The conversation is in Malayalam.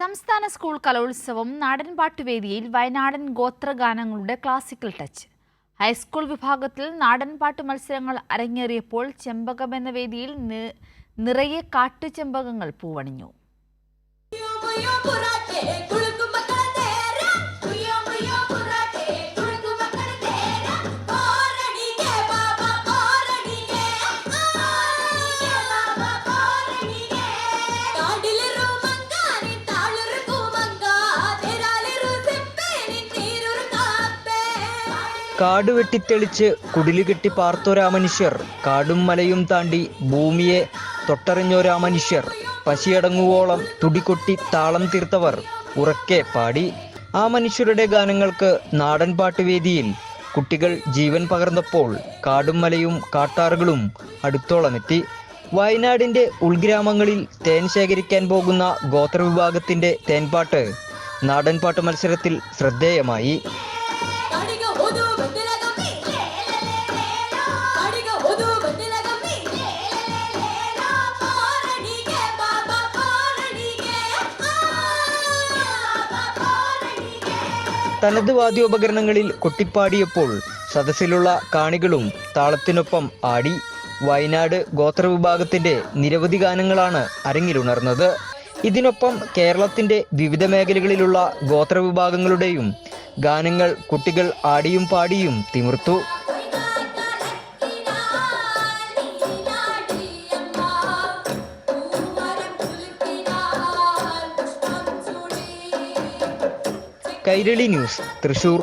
സംസ്ഥാന സ്കൂൾ കലോത്സവം നാടൻപാട്ടുവേദിയിൽ വയനാടൻ ഗോത്രഗാനങ്ങളുടെ ക്ലാസിക്കൽ ടച്ച്. ഹൈസ്കൂൾ വിഭാഗത്തിൽ നാടൻപാട്ട് മത്സരങ്ങൾ അരങ്ങേറിയപ്പോൾ ചെമ്പകം എന്ന വേദിയിൽ നിറയെ കാട്ടുചെമ്പകങ്ങൾ പൂവണിഞ്ഞു. കാട് വെട്ടിത്തെളിച്ച് കുടിലുകെട്ടി പാർത്തോരാ മനുഷ്യർ കാടും മലയും താണ്ടി ഭൂമിയെ തൊട്ടറിഞ്ഞോരാ മനുഷ്യർ പശിയടങ്ങുവോളം തുടികൊട്ടി താളം തീർത്തവർ. ഉറക്കെ പാടി. ആ മനുഷ്യരുടെ ഗാനങ്ങൾക്ക് നാടൻ പാട്ടുവേദിയിൽ കുട്ടികൾ ജീവൻ പകർന്നപ്പോൾ കാടും മലയും കാട്ടാറുകളും അടുത്തോളമെത്തി. വയനാടിന്റെ ഉൾഗ്രാമങ്ങളിൽ തേൻ ശേഖരിക്കാൻ പോകുന്ന ഗോത്രവിഭാഗത്തിന്റെ തേൻപാട്ട് നാടൻപാട്ട് മത്സരത്തിൽ ശ്രദ്ധേയമായി. തനത് വാദ്യോപകരണങ്ങളിൽ കൊട്ടിപ്പാടിയപ്പോൾ സദസ്സിലുള്ള കാണികളും താളത്തിനൊപ്പം ആടി വയനാട് ഗോത്രവിഭാഗത്തിന്റെ നിരവധി ഗാനങ്ങളാണ് അരങ്ങിലുണർന്നത്. ഇതിനൊപ്പം കേരളത്തിന്റെ വിവിധ മേഖലകളിലുള്ള ഗോത്രവിഭാഗങ്ങളുടെയും ഗാനങ്ങൾ കുട്ടികൾ ആടിയും പാടിയും തിമിർത്തു. കൈരളി ന്യൂസ് തൃശൂർ.